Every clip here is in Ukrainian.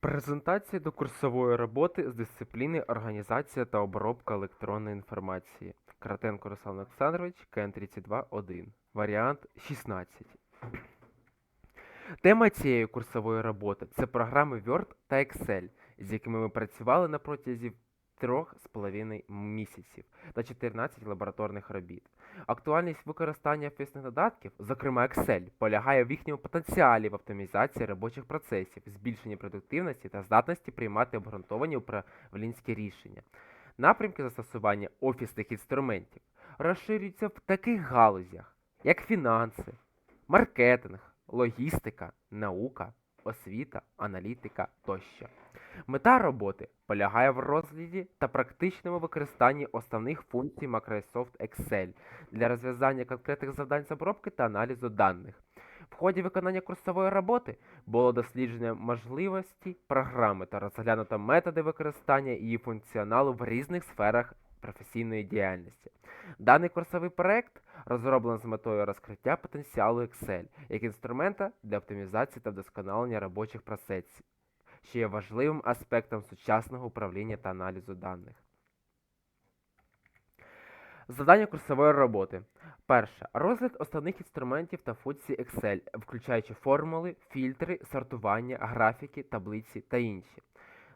Презентація до курсової роботи з дисципліни Організація та обробка електронної інформації. Кратенко Руслан Олександрович, КН32-1. Варіант 16. Тема цієї курсової роботи це програми Word та Excel, з якими ми працювали на протязі трьох з половиною місяців та 14 лабораторних робіт. Актуальність використання офісних додатків, зокрема Excel, полягає в їхньому потенціалі в оптимізації робочих процесів, збільшенні продуктивності та здатності приймати обґрунтовані управлінські рішення. Напрямки застосування офісних інструментів розширюються в таких галузях, як фінанси, маркетинг, логістика, наука, освіта, аналітика тощо. Мета роботи полягає в розгляді та практичному використанні основних функцій Microsoft Excel для розв'язання конкретних завдань з обробки та аналізу даних. В ході виконання курсової роботи було досліджено можливості програми та розглянуто методи використання її функціоналу в різних сферах професійної діяльності. Даний курсовий проект розроблено з метою розкриття потенціалу Excel як інструмента для оптимізації та вдосконалення робочих процесів, що є важливим аспектом сучасного управління та аналізу даних. Завдання курсової роботи. Перше. Розгляд основних інструментів та функцій Excel, включаючи формули, фільтри, сортування, графіки, таблиці та інші.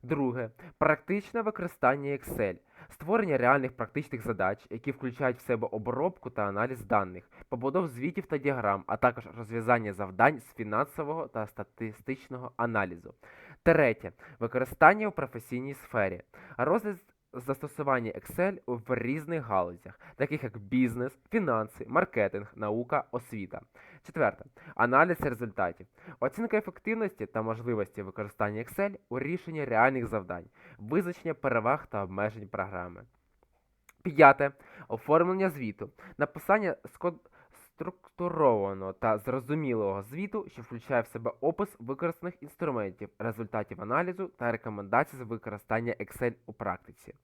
Друге. Практичне використання Excel. Створення реальних практичних задач, які включають в себе обробку та аналіз даних, побудов звітів та діаграм, а також розв'язання завдань з фінансового та статистичного аналізу. Третє. Використання у професійній сфері. Розгляд застосування Excel в різних галузях, таких як бізнес, фінанси, маркетинг, наука, освіта. Четверте. Аналіз результатів. Оцінка ефективності та можливості використання Excel у рішенні реальних завдань, визначення переваг та обмежень програми. П'яте. Оформлення звіту. Написання скод- структурованого та зрозумілого звіту, що включає в себе опис використаних інструментів, результатів аналізу та рекомендацій з використання Excel у практиці.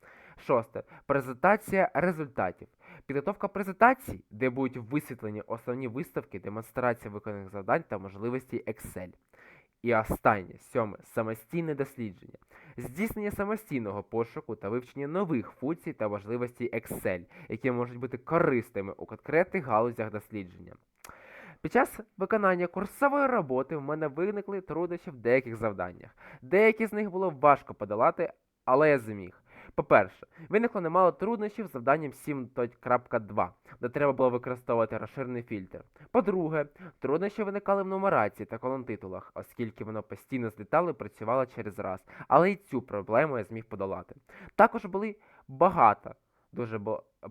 Шосте. Презентація результатів. Підготовка презентацій, де будуть висвітлені основні виставки, демонстрація виконаних завдань та можливості Excel. І останнє, сьоме, самостійне дослідження. Здійснення самостійного пошуку та вивчення нових функцій та важливостей Excel, які можуть бути корисними у конкретних галузях дослідження. Під час виконання курсової роботи в мене виникли труднощі в деяких завданнях. Деякі з них було важко подолати, але я зміг. По-перше, виникло немало труднощів з завданням 7.2, де треба було використовувати розширений фільтр. По-друге, труднощі виникали в нумерації та колонтитулах, оскільки воно постійно злітало і працювало через раз, але і цю проблему я зміг подолати. Також були багато дуже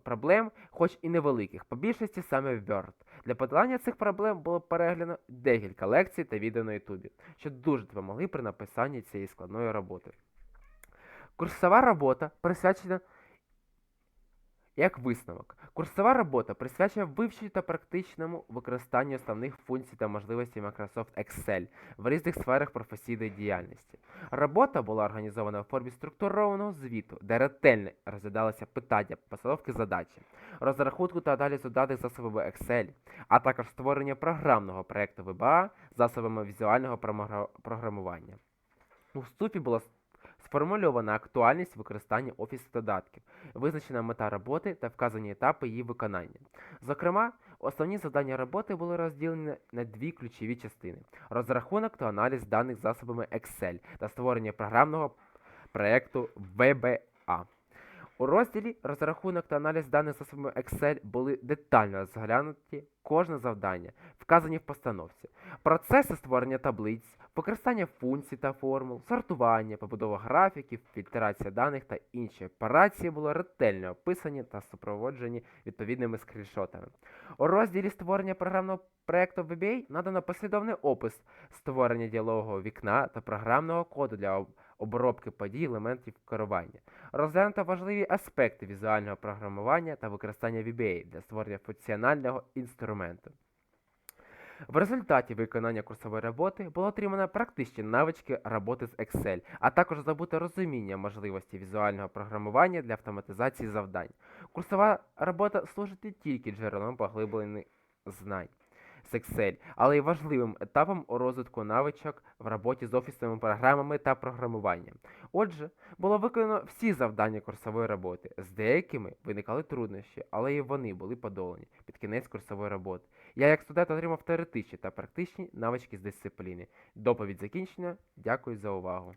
проблем, хоч і невеликих, по більшості саме в Word. Для подолання цих проблем було переглянуто декілька лекцій та відео на Ютубі, що дуже допомогли при написанні цієї складної роботи. Курсова робота присвячена як висновок. Курсова робота присвячена вивченню та практичному використанню основних функцій та можливостей Microsoft Excel в різних сферах професійної діяльності. Робота була організована в формі структурованого звіту, де ретельно розглядалися питання постановки задачі, розрахунку та аналізу даних засобами Excel, а також створення програмного проєкту VBA засобами візуального програмування. У вступі була сформульована актуальність використання офісних додатків, визначена мета роботи та вказані етапи її виконання. Зокрема, основні завдання роботи були розділені на дві ключові частини: розрахунок та аналіз даних засобами Excel та створення програмного проєкту VBA. У розділі розрахунок та аналіз даних засобами Excel були детально розглянуті кожне завдання, вказані в постановці. Процеси створення таблиць, використання функцій та формул, сортування, побудова графіків, фільтрація даних та інші операції були ретельно описані та супроводжені відповідними скріншотами. У розділі створення програмного проєкту VBA надано послідовний опис створення діалогового вікна та програмного коду для обробки подій елементів керування. Розглянуто важливі аспекти візуального програмування та використання VBA для створення функціонального інструменту. В результаті виконання курсової роботи було отримано практичні навички роботи з Excel, а також здобуте розуміння можливості візуального програмування для автоматизації завдань. Курсова робота служить не тільки джерелом поглиблених знань. З Excel, але й важливим етапом у розвитку навичок в роботі з офісними програмами та програмуванням. Отже, було виконано всі завдання курсової роботи. З деякими виникали труднощі, але і вони були подолані під кінець курсової роботи. Я як студент отримав теоретичні та практичні навички з дисципліни. Доповідь закінчена. Дякую за увагу.